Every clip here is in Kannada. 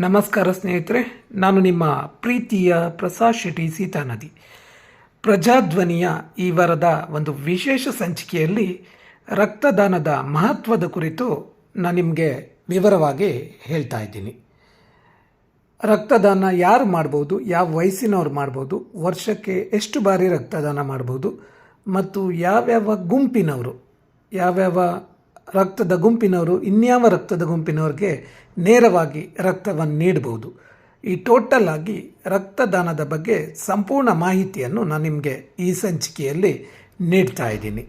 ನಮಸ್ಕಾರ ಸ್ನೇಹಿತರೆ, ನಾನು ನಿಮ್ಮ ಪ್ರೀತಿಯ ಪ್ರಸಾದ್ ಶೆಟ್ಟಿ ಸೀತಾನದಿ. ಪ್ರಜಾಧ್ವನಿಯ ಈ ವಾರದ ಒಂದು ವಿಶೇಷ ಸಂಚಿಕೆಯಲ್ಲಿ ರಕ್ತದಾನದ ಮಹತ್ವದ ಕುರಿತು ನಾನು ನಿಮಗೆ ವಿವರವಾಗಿ ಹೇಳ್ತಾ ಇದ್ದೀನಿ. ರಕ್ತದಾನ ಯಾರು ಮಾಡ್ಬೋದು, ಯಾವ ವಯಸ್ಸಿನವ್ರು ಮಾಡ್ಬೋದು, ವರ್ಷಕ್ಕೆ ಎಷ್ಟು ಬಾರಿ ರಕ್ತದಾನ ಮಾಡ್ಬೋದು, ಮತ್ತು ಯಾವ್ಯಾವ ಗುಂಪಿನವರು, ಯಾವ್ಯಾವ ರಕ್ತದ ಗುಂಪಿನವರು, ಇನ್ಯಾವ ರಕ್ತದ ಗುಂಪಿನವ್ರಿಗೆ ನೇರವಾಗಿ ರಕ್ತವನ್ನು ನೀಡಬಹುದು. ಈ ಟೋಟಲ್ ಆಗಿ ರಕ್ತದಾನದ ಬಗ್ಗೆ ಸಂಪೂರ್ಣ ಮಾಹಿತಿಯನ್ನು ನಾನು ನಿಮಗೆ ಈ ಸಂಚಿಕೆಯಲ್ಲಿ ನೀಡ್ತಾ ಇದ್ದೀನಿ.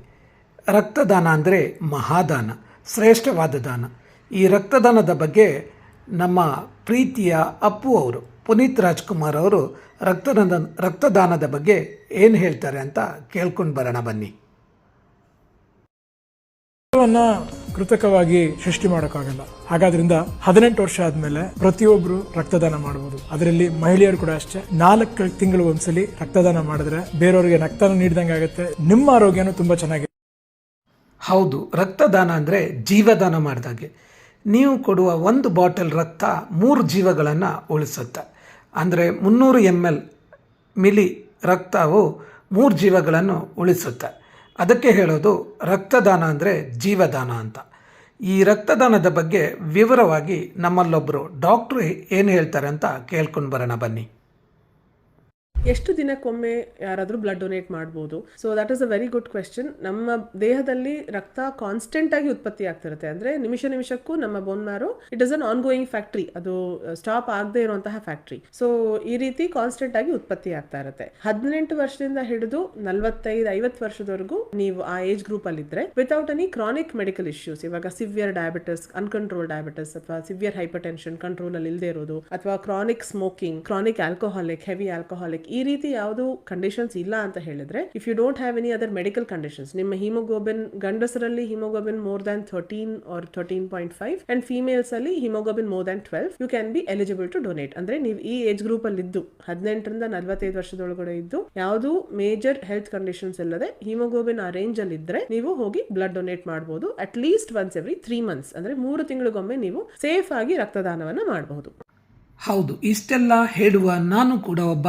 ರಕ್ತದಾನ ಅಂದರೆ ಮಹಾದಾನ, ಶ್ರೇಷ್ಠವಾದ ದಾನ. ಈ ರಕ್ತದಾನದ ಬಗ್ಗೆ ನಮ್ಮ ಪ್ರೀತಿಯ ಅಪ್ಪು ಅವರು, ಪುನೀತ್ ರಾಜ್ಕುಮಾರ್ ಅವರು ರಕ್ತದಾನ ರಕ್ತದಾನದ ಬಗ್ಗೆ ಏನು ಹೇಳ್ತಾರೆ ಅಂತ ಕೇಳ್ಕೊಂಡು ಬರೋಣ ಬನ್ನಿ. ಕೃತಕವಾಗಿ ಸೃಷ್ಟಿ ಮಾಡೋಕ್ಕಾಗಲ್ಲ. ಹಾಗಾದ್ರಿಂದ ಹದಿನೆಂಟು ವರ್ಷ ಆದ್ಮೇಲೆ ಪ್ರತಿಯೊಬ್ರು ರಕ್ತದಾನ ಮಾಡಬಹುದು ಅದರಲ್ಲಿ ಮಹಿಳೆಯರು ಕೂಡ ಅಷ್ಟೇ. ನಾಲ್ಕು ತಿಂಗಳು ಒಂದ್ಸಲಿ ರಕ್ತದಾನ ಮಾಡಿದ್ರೆ ಬೇರೆಯವರಿಗೆ ರಕ್ತನ ನೀಡಿದಂಗೆ ಆಗುತ್ತೆ. ನಿಮ್ಮ ಆರೋಗ್ಯನೂ ತುಂಬಾ ಚೆನ್ನಾಗಿ ಹೌದು, ರಕ್ತದಾನ ಅಂದ್ರೆ ಜೀವದಾನ ಮಾಡಿದಾಗೆ. ನೀವು ಕೊಡುವ ಒಂದು ಬಾಟಲ್ ರಕ್ತ ಮೂರು ಜೀವಗಳನ್ನು ಉಳಿಸುತ್ತೆ. ಅಂದರೆ ಮುನ್ನೂರು ಎಂ ಎಲ್ ಮಿಲಿ ರಕ್ತವು ಮೂರು ಜೀವಗಳನ್ನು ಉಳಿಸುತ್ತೆ. ಅದಕ್ಕೆ ಹೇಳೋದು ರಕ್ತದಾನ ಅಂದರೆ ಜೀವದಾನ ಅಂತ. ಈ ರಕ್ತದಾನದ ಬಗ್ಗೆ ವಿವರವಾಗಿ ನಮ್ಮಲ್ಲೊಬ್ಬರು ಡಾಕ್ಟ್ರು ಏನು ಹೇಳ್ತಾರೆ ಅಂತ ಕೇಳ್ಕೊಂಡು ಬರೋಣ ಬನ್ನಿ. ಎಷ್ಟು ದಿನಕ್ಕೊಮ್ಮೆ ಯಾರಾದರೂ ಬ್ಲಡ್ ಡೊನೇಟ್ ಮಾಡ್ಬೋದು? So that is a very good question ನಮ್ಮ ದೇಹದಲ್ಲಿ ರಕ್ತ ಕಾನ್ಸ್ಟೆಂಟ್ ಆಗಿ ಉತ್ಪತ್ತಿ ಆಗ್ತಿರುತ್ತೆ. ಅಂದ್ರೆ ನಿಮಿಷ ನಿಮಿಷಕ್ಕೂ ನಮ್ಮ bone marrow it is an ongoing factory ಅದು ಸ್ಟಾಪ್ ಆಗದೆ ಇರುವಂತಹ ಫ್ಯಾಕ್ಟ್ರಿ ಸೊ ಈ ರೀತಿ ಕಾನ್ಸ್ಟೆಂಟ್ ಆಗಿ ಉತ್ಪತ್ತಿ ಆಗ್ತಾ ಇರುತ್ತೆ. ಹದಿನೆಂಟು ವರ್ಷದಿಂದ ಹಿಡಿದು ನಲವತ್ತೈದು, ಐವತ್ತು ವರ್ಷದವರೆಗೂ ನೀವು ಆ ಏಜ್ ಗ್ರೂಪ್ ಅಲ್ಲಿ ಇದ್ರೆ without any chronic medical issues ಇವಾಗ ಸಿವಿಯರ್ ಡಯಾಬಿಟಿಸ್ ಅನ್ಕಂಟ್ರೋಲ್ ಡಯಾಬಿಟಿಸ್ ಅಥವಾ ಸಿವಿಯರ್ ಹೈಪರ್ ಟೆನ್ಷನ್ ಕಂಟ್ರೋಲ್ ಅಲ್ಲಿ ಇಲ್ಲದೆ ಇರೋದು, ಅಥವಾ chronic smoking chronic alcoholic heavy alcoholic ಈ ರೀತಿ ಯಾವುದು ಕಂಡೀಷನ್ಸ್ ಇಲ್ಲ ಅಂತ ಹೇಳಿದ್ರೆ if you don't have any other medical conditions ನಿಮ್ಮ haemoglobin ಗಂಡಸರಲ್ಲಿ haemoglobin more than thirteen or thirteen point five and females ಅಲ್ಲಿ haemoglobin more than twelve you can be eligible to donate ಅಂದ್ರೆ ನೀವು ಈ ಏಜ್ ಗ್ರೂಪ್ ಅಲ್ಲಿ ಇದ್ದು, ಹದಿನೆಂಟರಿಂದ ನಲವತ್ತೈದು ವರ್ಷದೊಳಗಡೆ ಇದ್ದು, ಯಾವುದು ಮೇಜರ್ ಹೆಲ್ತ್ ಕಂಡೀಷನ್ಸ್ ಇಲ್ಲದೆ ಹಿಮೋಗ್ಲೋಬಿನ್ ಆ ರೇಂಜ್ ಅಲ್ಲಿ ಇದ್ರೆ ನೀವು ಹೋಗಿ ಬ್ಲಡ್ ಡೊನೇಟ್ ಮಾಡಬಹುದು at least once every three months ಅಂದ್ರೆ ಮೂರು ತಿಂಗಳಿಗೊಮ್ಮೆ ನೀವು ಸೇಫ್ ಆಗಿ ರಕ್ತದಾನವನ್ನ ಮಾಡಬಹುದು ಹೌದು, ಇಷ್ಟೆಲ್ಲ ಹೇಳುವ ನಾನು ಕೂಡ ಒಬ್ಬ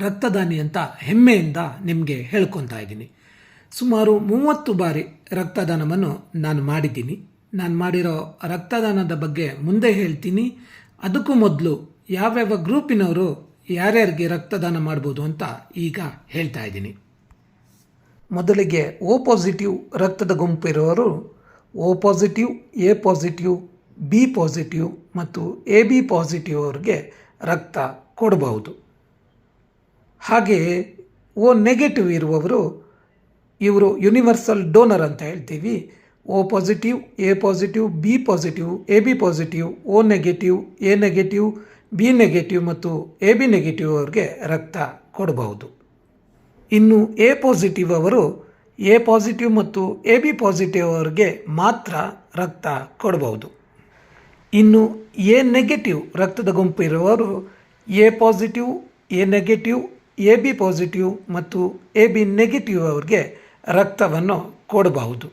ರಕ್ತದಾನಿ ಅಂತ ಹೆಮ್ಮೆಯಿಂದ ನಿಮಗೆ ಹೇಳ್ಕೊತಾ ಇದ್ದೀನಿ. ಸುಮಾರು ಮೂವತ್ತು ಬಾರಿ ರಕ್ತದಾನವನ್ನು ನಾನು ಮಾಡಿದ್ದೀನಿ. ನಾನು ಮಾಡಿರೋ ರಕ್ತದಾನದ ಬಗ್ಗೆ ಮುಂದೆ ಹೇಳ್ತೀನಿ. ಅದಕ್ಕೂ ಮೊದಲು ಯಾವ್ಯಾವ ಗ್ರೂಪಿನವರು ಯಾರ್ಯಾರಿಗೆ ರಕ್ತದಾನ ಮಾಡ್ಬೋದು ಅಂತ ಈಗ ಹೇಳ್ತಾ ಇದ್ದೀನಿ. ಮೊದಲಿಗೆ ಓ ಪಾಸಿಟಿವ್ ರಕ್ತದ ಗುಂಪು ಗುಂಪಿರುವವರು O positive, A positive, B positive ಮತ್ತು ಎ ಬಿ ಪಾಸಿಟಿವ್ ಅವ್ರಿಗೆ ರಕ್ತ ಕೊಡಬಹುದು. ಹಾಗೆಯೇ ಓ ನೆಗೆಟಿವ್ ಇರುವವರು ಇವರು ಯೂನಿವರ್ಸಲ್ ಡೋನರ್ ಅಂತ ಹೇಳ್ತೀವಿ. O positive A positive B positive A B positive O negative A negative B negative ಮತ್ತು ಎ ಬಿ ನೆಗೆಟಿವ್ ಅವ್ರಿಗೆ ರಕ್ತ ಕೊಡಬಹುದು. ಇನ್ನು ಎ ಪಾಸಿಟಿವ್ ಅವರು ಎ ಪಾಸಿಟಿವ್ ಮತ್ತು ಎ ಬಿ ಪಾಸಿಟಿವ್ ಅವರಿಗೆ ಮಾತ್ರ ರಕ್ತ ಕೊಡಬಹುದು. ಇನ್ನು ಎ ನೆಗೆಟಿವ್ ರಕ್ತದ ಗುಂಪು ಇರುವವರು A positive A negative A B positive ಮತ್ತು ಎ ಬಿ ನೆಗೆಟಿವ್ ಅವ್ರಿಗೆ ರಕ್ತವನ್ನು ಕೊಡಬಹುದು.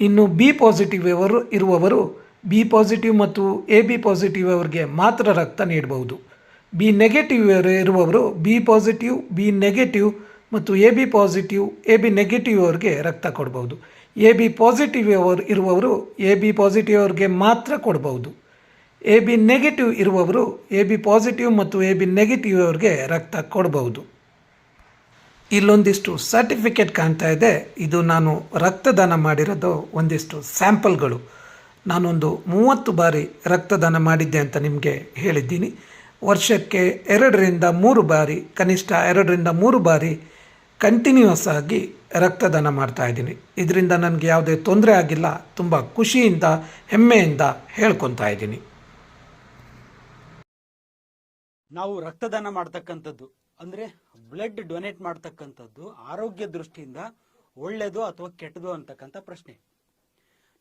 ಇನ್ನು ಬಿ ಪಾಸಿಟಿವ್ ಅವರು ಇರುವವರು ಬಿ ಪಾಸಿಟಿವ್ ಮತ್ತು ಎ ಬಿ ಪಾಸಿಟಿವ್ ಅವರಿಗೆ ಮಾತ್ರ ರಕ್ತ ನೀಡಬಹುದು. ಬಿ ನೆಗೆಟಿವ್ ಇರುವವರು ಬಿ ಪಾಸಿಟಿವ್, ಬಿ ನೆಗೆಟಿವ್ ಮತ್ತು A B positive, A B negative ಅವ್ರಿಗೆ ರಕ್ತ ಕೊಡಬಹುದು. ಎ ಬಿ ಪಾಸಿಟಿವ್ ಅವರು ಇರುವವರು ಎ ಬಿ ಪಾಸಿಟಿವ್ ಅವ್ರಿಗೆ ಮಾತ್ರ ಕೊಡಬಹುದು. ಎ ಬಿ ನೆಗೆಟಿವ್ ಇರುವವರು ಎ ಬಿ ಪಾಸಿಟಿವ್ ಮತ್ತು ಎ ಬಿ ನೆಗೆಟಿವ್ ಅವ್ರಿಗೆ ರಕ್ತ ಕೊಡಬಹುದು. ಇಲ್ಲೊಂದಿಷ್ಟು ಸರ್ಟಿಫಿಕೇಟ್ ಕಾಣ್ತಾ ಇದೆ. ಇದು ನಾನು ರಕ್ತದಾನ ಮಾಡಿರೋದು ಒಂದಿಷ್ಟು ಸ್ಯಾಂಪಲ್ಗಳು ನಾನೊಂದು ಮೂವತ್ತು ಬಾರಿ ರಕ್ತದಾನ ಮಾಡಿದ್ದೆ ಅಂತ ನಿಮಗೆ ಹೇಳಿದ್ದೀನಿ. ವರ್ಷಕ್ಕೆ ಎರಡರಿಂದ ಮೂರು ಬಾರಿ, ಕನಿಷ್ಠ ಎರಡರಿಂದ ಮೂರು ಬಾರಿ ಕಂಟಿನ್ಯೂಸ್ ಆಗಿ ರಕ್ತದಾನ ಮಾಡ್ತಾ ಇದ್ದೀನಿ. ಇದರಿಂದ ನನಗೆ ಯಾವುದೇ ತೊಂದರೆ ಆಗಿಲ್ಲ. ತುಂಬ ಖುಷಿಯಿಂದ, ಹೆಮ್ಮೆಯಿಂದ ಹೇಳ್ಕೊತಾ ಇದ್ದೀನಿ. ನಾವು ರಕ್ತದಾನ ಮಾಡ್ತಕ್ಕಂಥದ್ದು, ಅಂದ್ರೆ ಬ್ಲಡ್ ಡೊನೇಟ್ ಮಾಡ್ತಕ್ಕಂಥದ್ದು ಆರೋಗ್ಯ ದೃಷ್ಟಿಯಿಂದ ಒಳ್ಳೇದು ಅಥವಾ ಕೆಟ್ಟದು ಅಂತಕ್ಕಂಥ ಪ್ರಶ್ನೆ.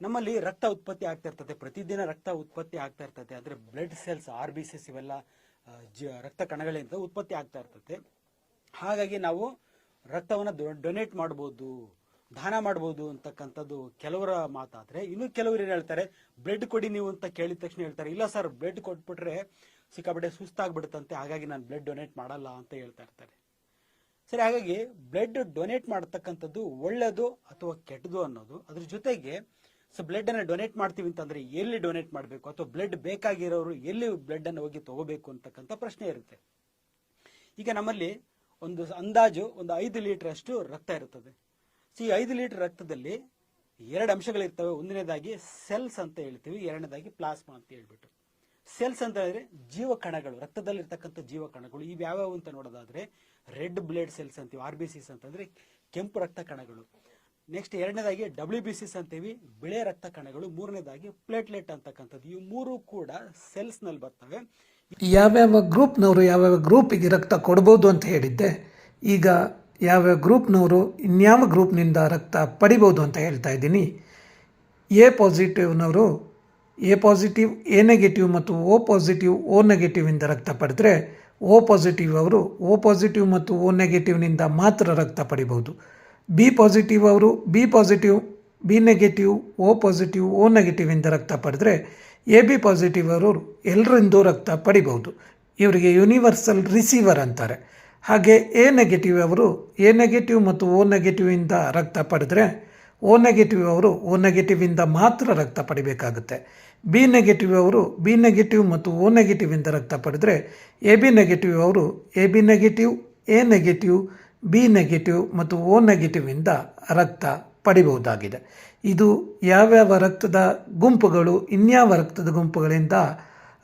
ನಮ್ಮಲ್ಲಿ ರಕ್ತ ಉತ್ಪತ್ತಿ ಆಗ್ತಾ ಇರ್ತದೆ, ಪ್ರತಿದಿನ ರಕ್ತ ಉತ್ಪತ್ತಿ ಆಗ್ತಾ ಇರ್ತದೆ, ಅಂದ್ರೆ blood cells R B Cs ಇವೆಲ್ಲ ಜ- ರಕ್ತ ಕಣಗಳಿಂದ ಉತ್ಪತ್ತಿ ಆಗ್ತಾ ಇರ್ತದೆ. ಹಾಗಾಗಿ ನಾವು ರಕ್ತವನ್ನ ಡೊನೇಟ್ ಮಾಡ್ಬೋದು, ದಾನ ಮಾಡ್ಬೋದು ಅಂತಕ್ಕಂಥದ್ದು ಕೆಲವರ ಮಾತಾದ್ರೆ, ಇನ್ನು ಕೆಲವರು ಏನ್ ಹೇಳ್ತಾರೆ ಬ್ಲಡ್ ಕೊಡಿ ನೀವು ಅಂತ ಕೇಳಿದ ತಕ್ಷಣ ಹೇಳ್ತಾರೆ, ಇಲ್ಲ ಸರ್ ಬ್ಲಡ್ ಕೊಟ್ಬಿಟ್ರೆ ಸಿಕ್ಕಾಪಟ್ಟೆ ಸುಸ್ತಾಗ್ಬಿಡುತ್ತಂತೆ, ಹಾಗಾಗಿ ನಾನು ಬ್ಲಡ್ ಡೊನೇಟ್ ಮಾಡಲ್ಲ ಅಂತ ಹೇಳ್ತಾ ಇರ್ತಾರೆ. ಸರಿ, ಹಾಗಾಗಿ ಬ್ಲಡ್ ಡೊನೇಟ್ ಮಾಡ್ತಕ್ಕಂಥದ್ದು ಒಳ್ಳೇದು ಅಥವಾ ಕೆಟ್ಟದು ಅನ್ನೋದು, ಅದ್ರ ಜೊತೆಗೆ ಸೊ ಬ್ಲಡ್ ಅನ್ನ ಡೊನೇಟ್ ಮಾಡ್ತೀವಿ ಅಂತಂದ್ರೆ ಎಲ್ಲಿ ಡೊನೇಟ್ ಮಾಡಬೇಕು ಅಥವಾ ಬ್ಲಡ್ ಬೇಕಾಗಿರೋರು ಎಲ್ಲಿ ಬ್ಲಡ್ ಅನ್ನು ಹೋಗಿ ತಗೋಬೇಕು ಅಂತಕ್ಕಂಥ ಪ್ರಶ್ನೆ ಇರುತ್ತೆ. ಈಗ ನಮ್ಮಲ್ಲಿ ಒಂದು ಅಂದಾಜು ಒಂದು ಐದು ಲೀಟರ್ ಅಷ್ಟು ರಕ್ತ ಇರುತ್ತದೆ. ಸೊ ಈ ಐದು ಲೀಟರ್ ರಕ್ತದಲ್ಲಿ ಎರಡು ಅಂಶಗಳಿರ್ತವೆ. ಒಂದನೇದಾಗಿ ಸೆಲ್ಸ್ ಅಂತ ಹೇಳ್ತೀವಿ, ಎರಡನೇದಾಗಿ ಪ್ಲಾಸ್ಮಾ ಅಂತ ಹೇಳ್ಬಿಟ್ಟು. ಸೆಲ್ಸ್ ಅಂತ ಹೇಳಿದ್ರೆ ಜೀವ ಕಣಗಳು ರಕ್ತದಲ್ಲಿರ್ತಕ್ಕಂಥ ಜೀವ ಕಣಗಳು ಇವು ಯಾವ್ಯಾವು ಅಂತ ನೋಡೋದಾದ್ರೆ ರೆಡ್ ಬ್ಲಡ್ ಸೆಲ್ಸ್ ಅಂತೀವಿ, ಆರ್ ಬಿ ಸಿಸ್ ಅಂತಂದ್ರೆ ಕೆಂಪು ರಕ್ತ ಕಣಗಳು ನೆಕ್ಸ್ಟ್ ಎರಡನೇದಾಗಿ ಡಬ್ಲ್ಯೂ ಬಿ ಸಿಸ್ ಅಂತೀವಿ, ಬಿಳೆ ರಕ್ತ ಕಣಗಳು ಮೂರನೇದಾಗಿ ಪ್ಲೇಟ್ಲೆಟ್ ಅಂತಕ್ಕಂಥದ್ದು. ಇವು ಮೂರು ಕೂಡ ಸೆಲ್ಸ್ನಲ್ಲಿ ಬರ್ತವೆ. ಯಾವ್ಯಾವ ಗ್ರೂಪ್ನವರು ಯಾವ್ಯಾವ ಗ್ರೂಪಿಗೆ ರಕ್ತ ಕೊಡ್ಬೋದು ಅಂತ ಹೇಳಿದ್ದೆ, ಈಗ ಯಾವ್ಯಾವ ಗ್ರೂಪ್ನವರು ಇನ್ಯಾವ ಗ್ರೂಪ್ನಿಂದ ರಕ್ತ ಪಡಿಬೋದು ಅಂತ ಹೇಳ್ತಾ ಇದ್ದೀನಿ. ಎ ಪಾಸಿಟಿವ್ನವರು ಎ ಪಾಸಿಟಿವ್, ಎ ನೆಗೆಟಿವ್ ಮತ್ತು ಓ ಪಾಸಿಟಿವ್, ಓ ನೆಗೆಟಿವಿಂದ ರಕ್ತ ಪಡೆದರೆ ಓ ಪಾಸಿಟಿವ್ ಅವರು ಓ ಪಾಸಿಟಿವ್ ಮತ್ತು ಓ ನೆಗೆಟಿವ್ನಿಂದ ಮಾತ್ರ ರಕ್ತ ಪಡಿಬೋದು ಬಿ ಪಾಸಿಟಿವ್ ಅವರು B positive, B negative, O positive, O ನೆಗೆಟಿವಿಂದ ರಕ್ತ ಪಡೆದರೆ ಎ ಬಿ ಪಾಸಿಟಿವ್ ಅವರು ಎಲ್ಲರಿಂದೂ ರಕ್ತ ಪಡಿಬಹುದು. ಇವರಿಗೆ ಯೂನಿವರ್ಸಲ್ ರಿಸೀವರ್ ಅಂತಾರೆ. ಹಾಗೆ ಎ ನೆಗೆಟಿವ್ ಅವರು ಎ ನೆಗೆಟಿವ್ ಮತ್ತು ಓ ನೆಗೆಟಿವಿಂದ ರಕ್ತ ಪಡೆದ್ರೆ ಓ ನೆಗೆಟಿವ್ ಅವರು ಓ ನೆಗೆಟಿವಿಂದ ಮಾತ್ರ ರಕ್ತ ಪಡಿಬೇಕಾಗುತ್ತೆ. ಬಿ ನೆಗೆಟಿವ್ ಅವರು ಬಿ ನೆಗೆಟಿವ್ ಮತ್ತು ಓ ನೆಗೆಟಿವಿಂದ ರಕ್ತ ಪಡೆದರೆ ಎ ಬಿ ನೆಗೆಟಿವ್ ಅವರು A B negative A negative B negative ಮತ್ತು ಓ ನೆಗೆಟಿವಿಂದ ರಕ್ತ ಪಡಿಬಹುದಾಗಿದೆ. ಇದು ಯಾವ್ಯಾವ ರಕ್ತದ ಗುಂಪುಗಳು, ಇನ್ಯಾವ ರಕ್ತದ ಗುಂಪುಗಳಿಂದ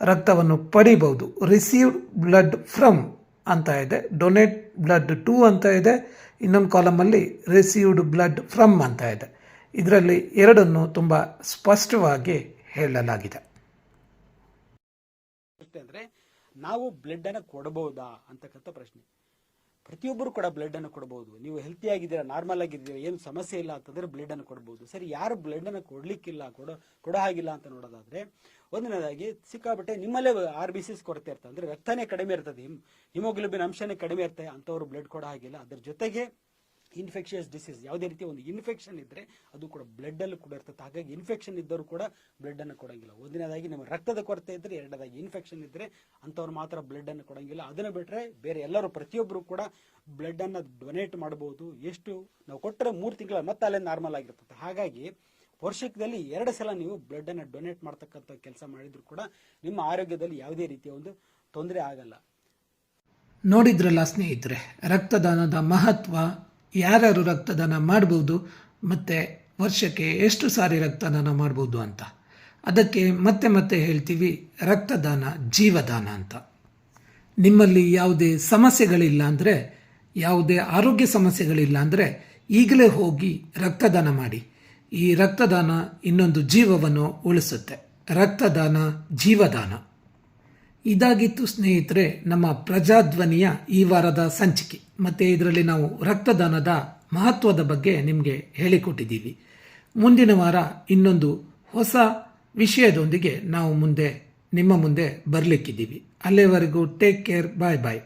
ರಕ್ತವನ್ನು ಪಡಿಬಹುದು? ರಿಸೀವ್ಡ್ ಬ್ಲಡ್ ಫ್ರಮ್ ಅಂತ ಇದೆ, ಡೊನೇಟ್ ಬ್ಲಡ್ ಟು ಅಂತ ಇದೆ ಇನ್ನೊಂದು ಕಾಲಮಲ್ಲಿ ರಿಸೀವ್ಡ್ ಬ್ಲಡ್ ಫ್ರಮ್ ಅಂತ ಇದೆ. ಇದರಲ್ಲಿ ಎರಡನ್ನು ತುಂಬ ಸ್ಪಷ್ಟವಾಗಿ ಹೇಳಲಾಗಿದೆ. ಅಂದ್ರೆ ನಾವು ಬ್ಲಡ್ ಅನ್ನು ಕೊಡಬಹುದಾ ಅಂತಕ್ಕಂಥ ಪ್ರಶ್ನೆ. ಪ್ರತಿಯೊಬ್ಬರು ಕೂಡ ಬ್ಲಡ್ ಅನ್ನು ಕೊಡಬಹುದು ನೀವು ಹೆಲ್ತಿ ಆಗಿದ್ದೀರಾ ನಾರ್ಮಲ್ ಆಗಿದ್ದೀರಾ, ಏನು ಸಮಸ್ಯೆ ಇಲ್ಲ ಅಂತಂದ್ರೆ ಬ್ಲಡ್ ಅನ್ನು ಕೊಡಬಹುದು ಸರಿ, ಯಾರು ಬ್ಲಡ್ ಅನ್ನು ಕೊಡ್ಲಿಕ್ಕಿಲ್ಲ, ಕೊಡೋ ಕೊಡೋ ಹಾಗಿಲ್ಲ ಅಂತ ನೋಡೋದಾದ್ರೆ, ಒಂದನೇದಾಗಿ ಸಿಕ್ಕಾಬಿಟ್ಟೆ ನಿಮ್ಮಲ್ಲೇ ಆರ್ ಬಿ ಸಿಸ್ ಕೊರತೆ ಇರ್ತದೆ. ಅಂದ್ರೆ ರಕ್ತನೇ ಕಡಿಮೆ ಇರ್ತದೆ, ಹಿಮ್, ಹಿಮೋಗ್ಲೋಬಿನ್ ಅಂಶನೇ ಕಡಿಮೆ ಇರ್ತದೆ ಅಂತವ್ರು ಬ್ಲಡ್ ಕೊಡೋ ಹಾಗಿಲ್ಲ. ಅದ್ರ ಜೊತೆಗೆ ಇನ್ಫೆಕ್ಷಿಯಸ್ ಡಿಸೀಸ್ ಯಾವುದೇ ರೀತಿ ಒಂದು ಇನ್ಫೆಕ್ಷನ್ ಇದ್ದರೆ ಅದು ಕೂಡ ಬ್ಲಡ್ಡಲ್ಲಿ ಕೂಡ ಇರ್ತದೆ. ಹಾಗಾಗಿ ಇನ್ಫೆಕ್ಷನ್ ಇದ್ದರೂ ಕೂಡ ಬ್ಲಡ್ಡನ್ನು ಕೊಡೋಂಗಿಲ್ಲ. ಒಂದನೇದಾಗಿ ನಮ್ಮ ರಕ್ತದ ಕೊರತೆ ಇದ್ದರೆ ಎರಡನೇದಾಗಿ ಇನ್ಫೆಕ್ಷನ್ ಇದ್ದರೆ ಅಂಥವ್ರು ಮಾತ್ರ ಬ್ಲಡ್ಡನ್ನು ಕೊಡೋಂಗಿಲ್ಲ. ಅದನ್ನು ಬಿಟ್ಟರೆ ಬೇರೆ ಎಲ್ಲರೂ ಪ್ರತಿಯೊಬ್ಬರು ಕೂಡ ಬ್ಲಡ್ಡನ್ನು ಡೊನೇಟ್ ಮಾಡಬಹುದು ಎಷ್ಟು ನಾವು ಕೊಟ್ಟರೆ ಮೂರು ತಿಂಗಳ ಮತ್ತೆ ಅಲ್ಲೇ ನಾರ್ಮಲ್ ಆಗಿರ್ತದೆ. ಹಾಗಾಗಿ ವರ್ಷದಲ್ಲಿ ಎರಡು ಸಲ ನೀವು ಬ್ಲಡ್ಡನ್ನು ಡೊನೇಟ್ ಮಾಡ್ತಕ್ಕಂಥ ಕೆಲಸ ಮಾಡಿದರೂ ಕೂಡ ನಿಮ್ಮ ಆರೋಗ್ಯದಲ್ಲಿ ಯಾವುದೇ ರೀತಿಯ ಒಂದು ತೊಂದರೆ ಆಗಲ್ಲ. ನೋಡಿದ್ರಲ್ಲ ಸ್ನೇಹಿತರೆ, ರಕ್ತದಾನದ ಮಹತ್ವ ಯಾರ್ಯಾರು ರಕ್ತದಾನ ಮಾಡ್ಬೋದು, ಮತ್ತು ವರ್ಷಕ್ಕೆ ಎಷ್ಟು ಸಾರಿ ರಕ್ತದಾನ ಮಾಡ್ಬೋದು ಅಂತ. ಅದಕ್ಕೆ ಮತ್ತೆ ಮತ್ತೆ ಹೇಳ್ತೀವಿ, ರಕ್ತದಾನ ಜೀವದಾನ ಅಂತ. ನಿಮ್ಮಲ್ಲಿ ಯಾವುದೇ ಸಮಸ್ಯೆಗಳಿಲ್ಲ ಅಂದರೆ, ಯಾವುದೇ ಆರೋಗ್ಯ ಸಮಸ್ಯೆಗಳಿಲ್ಲ ಅಂದರೆ, ಈಗಲೇ ಹೋಗಿ ರಕ್ತದಾನ ಮಾಡಿ. ಈ ರಕ್ತದಾನ ಇನ್ನೊಂದು ಜೀವವನ್ನು ಉಳಿಸುತ್ತೆ. ರಕ್ತದಾನ ಜೀವದಾನ. ಇದಾಗಿತ್ತು ಸ್ನೇಹಿತರೆ, ನಮ್ಮ ಪ್ರಜಾಧ್ವನಿಯ ಈ ವಾರದ ಸಂಚಿಕೆ. ಮತ್ತು ಇದರಲ್ಲಿ ನಾವು ರಕ್ತದಾನದ ಮಹತ್ವದ ಬಗ್ಗೆ ನಿಮಗೆ ಹೇಳಿಕೊಟ್ಟಿದ್ದೀವಿ. ಮುಂದಿನ ವಾರ ಇನ್ನೊಂದು ಹೊಸ ವಿಷಯದೊಂದಿಗೆ ನಾವು ಮುಂದೆ, ನಿಮ್ಮ ಮುಂದೆ ಬರಲಿಕ್ಕಿದ್ದೀವಿ. ಅಲ್ಲಿವರೆಗೂ ಟೇಕ್ ಕೇರ್ ಬಾಯ್ ಬಾಯ್